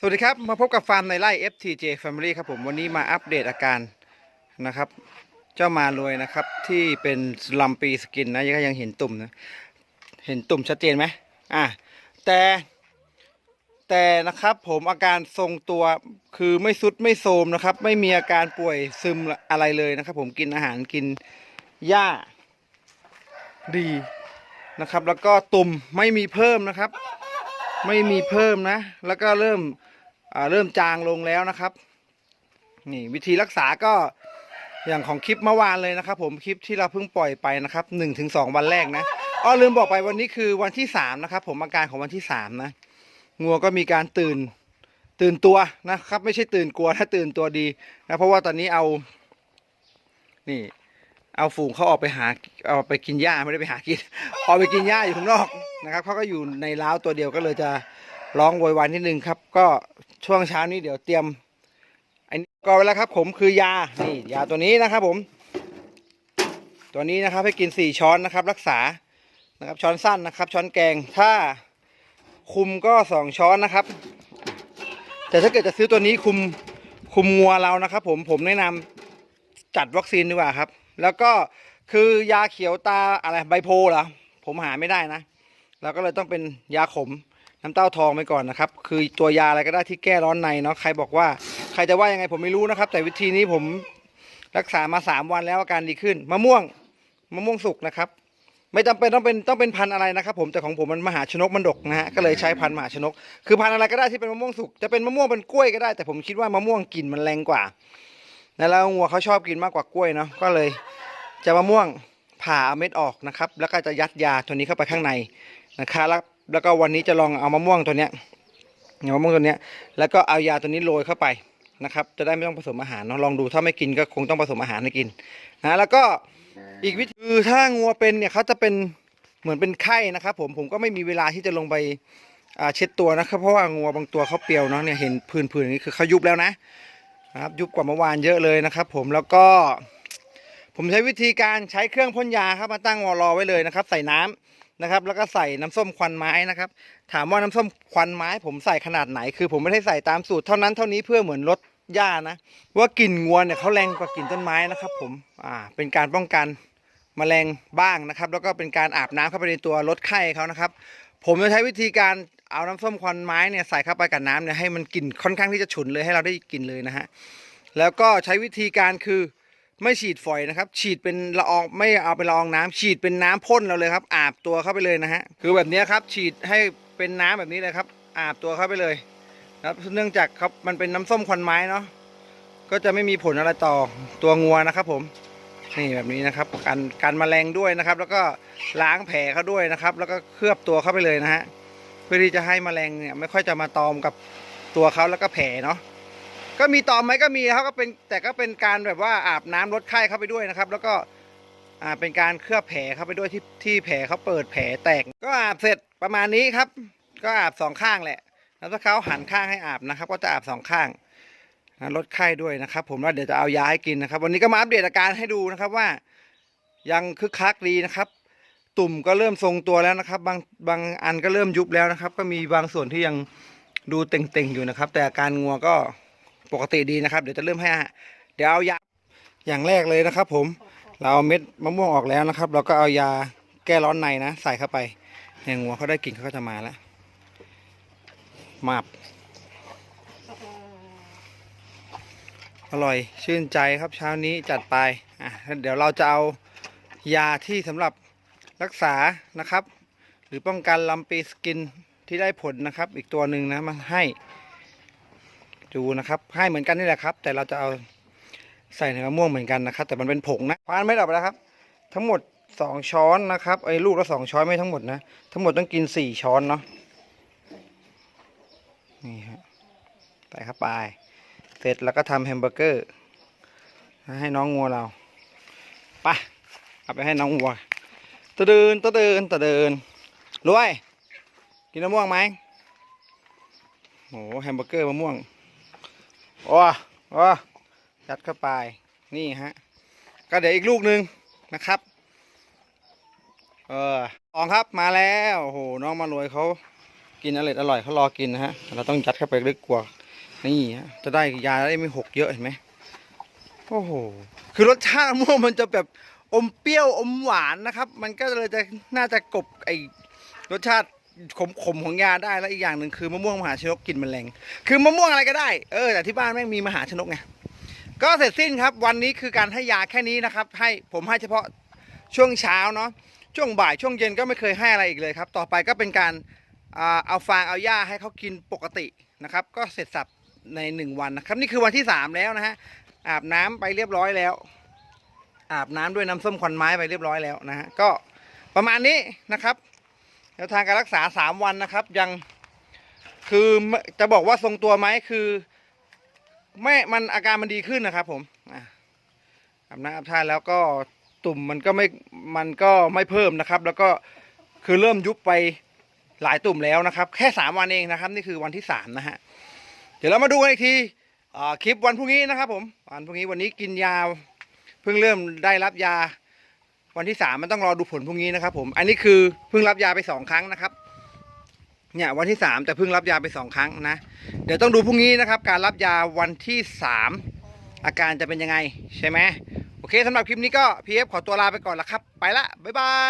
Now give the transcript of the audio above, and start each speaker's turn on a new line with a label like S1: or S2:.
S1: สวัสดีครับ มาพบกับฟาร์มในไร่ FTJ Family ครับผมวันนี้มาอัปเดตอาการนะครับ เจ้ามารวยนะครับ ที่เป็นลัมปีสกินนะยังยังเห็นตุ่มนะ เห็นตุ่มชัดเจนไหมอะแต่แต่นะครับผมอาการทรงตัวคือไม่สุดไม่โทรมนะครับ ไม่มีอาการป่วยซึมอะไรเลยนะครับ ผมกินอาหารกินหญ้าดีนะครับ แล้วก็ตุ่มไม่มีเพิ่มนะครับ ไม่มีเพิ่มนะ แล้วก็เริ่ม เริ่มจางลงแล้วนะครับ นี่วิธีรักษาก็อย่างของคลิปเมื่อวานเลยนะครับ ผมคลิปที่เราเพิ่งปล่อยไปนะครับหนึ่งถึงสองวันแรกนะอ้อลืมบอกไปวันนี้คือวันที่สามนะครับ ผมอาการของวันที่สามนะงัวก็มีการตื่นตื่นตัวนะครับ ไม่ใช่ตื่นกลัวถ้าตื่นตัวดีนะเพราะว่าตอนนี้เอา นี่ เอาฝูงเขาออกไปหาเอาไปกินหญ้าไม่ได้ไปหากินออกไปกินหญ้าอยู่ข้างนอกนะครับเขาก็อยู่ในเล้าวตัวเดียวก็เลยจะร้องโวยวายนิดนึงครับ ก็ ช่วงเช้านี้เดี๋ยวเตรียมอันนี้ก็ไว้แล้วครับ ผมคือยานี่ยาตัวนี้นะครับ ผม ตัวนี้นะครับ ให้กินสี่ช้อนนะครับ รักษานะครับช้อนสั้นนะครับ ช้อนแกงถ้าคุมก็สองช้อนนะครับ แต่ถ้าเกิดจะซื้อตัวนี้คุมคุมงัวเรานะครับ ผมผมแนะนำจัดวัคซีนดีกว่าครับ แล้วก็คือยาเขียวตาอะไรไบโพเหรอผมหาไม่ได้นะเราก็เลยต้องเป็นยาขม น้ำเต้าทองไปก่อนนะครับ คือตัวยาอะไรก็ได้ที่แก้ร้อนในเนาะใครบอกว่าใครจะว่ายังไงผมไม่รู้นะครับ แต่วิธีนี้ผมรักษามาสามวันแล้วอาการดีขึ้นมะม่วงมะม่วงสุกนะครับ ไม่จำเป็นต้องเป็นต้องเป็นพันธุ์อะไรนะครับ ผมแต่ของผมมันมหาชนกมันดกนะฮะก็เลยใช้พันธุ์มหาชนก คือพันธุ์อะไรก็ได้ที่เป็นมะม่วงสุกจะเป็นมะม่วงเป็นกล้วยก็ได้ แต่ผมคิดว่ามะม่วงกลิ่นมันแรงกว่าแล้วงัวเขาชอบกินมากกว่ากล้วยเนาะก็เลยจะมะม่วงผ่าเอาเม็ดออกนะครับ แล้วก็จะยัดยาตัวนี้เข้าไปข้างในนะคะแล้ว แล้วก็วันนี้จะลองเอามะม่วงตัวเนี้ยเอามะม่วงตัวเนี้ยแล้วก็เอายาตัวนี้โรยเข้าไปนะครับ จะได้ไม่ต้องผสมอาหารเนาะลองดูถ้าไม่กินก็คงต้องผสมอาหารให้กินนะแล้วก็อีกวิธีคือถ้างัวเป็นเนี่ยเขาจะเป็นเหมือนเป็นไข้นะครับ ผมผมก็ไม่มีเวลาที่จะลงไปอ่าเช็ดตัวนะครับ เพราะว่างัวบางตัวเขาเปรียวเนาะเนี่ยเห็นผื่นๆอย่างนี้คือเขายุบแล้วนะนะครับยุบกว่าเมื่อวานเยอะเลยนะครับ ผมแล้วก็ ผมใช้วิธีการใช้เครื่องพ่นยาครับมาตั้งวอลอไว้เลยนะครับ ใส่น้ำ นะครับ แล้วก็ใส่น้ำส้มควันไม้นะครับ ถามว่าน้ำส้มควันไม้ ผมใส่ขนาดไหน คือผมไม่ได้ใส่ตามสูตรเท่านั้นเท่านี้เพื่อเหมือนลดหญ้านะ ว่ากลิ่นงัวเนี่ยเขาแรงกว่ากลิ่นต้นไม้นะครับ ผมอ่าเป็นการป้องกันแมลงบ้างนะครับ แล้วก็เป็นการอาบน้ำเข้าไปในตัวลดไข้เขานะครับ ผมจะใช้วิธีการเอาน้ำส้มควันไม้เนี่ยใส่เข้าไปกับน้ำเนี่ยให้มันกลิ่นค่อนข้างที่จะฉุนเลยให้เราได้กลิ่นเลยนะฮะแล้วก็ใช้วิธีการคือ ไม่ฉีดฝอยนะครับ ฉีดเป็นละอองไม่เอาเป็นละอองน้ำฉีดเป็นน้ำพ่นเราเลยครับ อาบตัวเข้าไปเลยนะฮะคือแบบนี้ครับ ฉีดให้เป็นน้ำแบบนี้เลยครับ อาบตัวเข้าไปเลยนะครับเนื่องจากครับมันเป็นน้ำส้มควันไม้เนาะก็จะไม่มีผลอะไรต่อตัวงัวนะครับ ผมนี่แบบนี้นะครับกันกันแมลงด้วยนะครับ แล้วก็ล้างแผลเขาด้วยนะครับ แล้วก็เคลือบตัวเข้าไปเลยนะฮะเพื่อที่จะให้แมลงเนี่ยไม่ค่อยจะมาตอมกับตัวเขาแล้วก็แผลเนาะ ก็มีตอมไหมก็มีเขาก็เป็นแต่ก็เป็นการแบบว่าอาบน้ำลดไข้เข้าไปด้วยนะครับ แล้วก็อ่าเป็นการเคลือบแผลเข้าไปด้วยที่ที่แผลเขาเปิดแผลแตก ก็อาบเสร็จประมาณนี้ครับ ก็อาบสองข้างแหละ แล้วถ้าเขาหันข้างให้อาบนะครับ ก็จะอาบสองข้างลดไข้ด้วยนะครับ ผมแล้วเดี๋ยวจะเอายาให้กินนะครับ วันนี้ก็มาอัปเดตอาการให้ดูนะครับว่า ยังคึกคักดีนะครับ ตุ่มก็เริ่มทรงตัวแล้วนะครับ บางบางอันก็เริ่มยุบแล้วนะครับ ก็มีบางส่วนที่ยังดูเต่งๆอยู่นะครับ แต่อาการงัวก็ ปกติดีนะครับ เดี๋ยวจะเริ่มให้เดี๋ยวเอายาอย่างแรกเลยนะครับ ผม เราเอาเม็ดมะม่วงออกแล้วนะครับ เราก็เอายาแก้ร้อนในนะ ใส่เข้าไปเนี่ยงัวเขาได้กลิ่นเขาก็จะมาแล้วมาบอร่อยชื่นใจครับเช้านี้จัดไปอะเดี๋ยวเราจะเอายาที่สำหรับรักษานะครับ หรือป้องกันลำปีสกินที่ได้ผลนะครับ อีกตัวหนึ่งนะมาให้ ดูนะครับให้เหมือนกันนี่แหละครับ แต่เราจะเอาใส่ในมะม่วงเหมือนกันนะครับ แต่มันเป็นผงนะควานไม่ดับแล้วครับ ทั้งหมดสองช้อนนะครับไอ้ลูกละสองช้อนไม่ทั้งหมดนะ ทั้งหมดต้องกินสี่ช้อนเนาะนี่ฮะใส่เข้าไป เสร็จแล้วก็ทำแฮมเบอร์เกอร์ ให้น้องงัวเราไปเอาไปให้น้องงัวตะเดินตะเดินตะเดินรวย กินมะม่วงไหมโอ้แฮมเบอร์เกอร์มะม่วง โอ้โอ้ยัดเข้าไป นี่ฮะ ก็เดี๋ยวอีกลูกหนึ่งนะครับ เอออองครับมาแล้วโอ้โหน้องมารวยเขากินอร่อยอร่อยเขารอกินนะฮะ เราต้องยัดเข้าไปลึกกว่า นี่ฮะ จะได้ยาได้ไม่หกเยอะเห็นไหมโอ้โห คือรสชาติมะม่วงมันจะแบบอมเปรี้ยวอมหวานนะครับ มันก็เลยจะน่าจะกบไอรสชาติ ขมขมของยาได้แล้วอีกอย่างหนึ่งคือมะม่วงมหาชนกกลิ่นแมลงคือมะม่วงอะไรก็ได้เออแต่ที่บ้านแม่งมีมหาชนกไงก็เสร็จสิ้นครับ วันนี้คือการให้ยาแค่นี้นะครับ ให้ผมให้เฉพาะช่วงเช้าเนาะช่วงบ่ายช่วงเย็นก็ไม่เคยให้อะไรอีกเลยครับ ต่อไปก็เป็นการเอาฟางเอาหญ้าให้เขากินปกตินะครับ ก็เสร็จสับในหนึ่งวันนะครับ นี่คือวันที่สามแล้วนะฮะอาบน้ำไปเรียบร้อยแล้ว อาบน้ำด้วยน้ำส้มควันไม้ไปเรียบร้อยแล้วนะฮะก็ประมาณนี้นะครับ แนวทางการรักษาสามวันนะครับ ยังคือจะบอกว่าทรงตัวไหมคือไม่มันอาการมันดีขึ้นนะครับผมอะอาบน้ำอาบท่าแล้วก็ตุ่มมันก็ไม่มันก็ไม่เพิ่มนะครับ แล้วก็คือเริ่มยุบไปหลายตุ่มแล้วนะครับ แค่สามวันเองนะครับ นี่คือวันที่สามนะฮะเดี๋ยวเรามาดูกันอีกทีคลิปวันพรุ่งนี้นะครับผมวันพรุ่งนี้วันนี้กินยาเพิ่งเริ่มได้รับยา วันที่สามมันต้องรอดูผลพรุ่งนี้นะครับ ผม อันนี้คือเพิ่งรับยาไปสองครั้งนะครับ เนี่ยวันที่สามแต่เพิ่งรับยาไปสองครั้งนะ เดี๋ยวต้องดูพรุ่งนี้นะครับ การรับยาวันที่สามอาการจะเป็นยังไงใช่ไหมโอเคสำหรับคลิปนี้ก็พีเอฟขอตัวลาไปก่อนละครับ ไปละบ๊ายบาย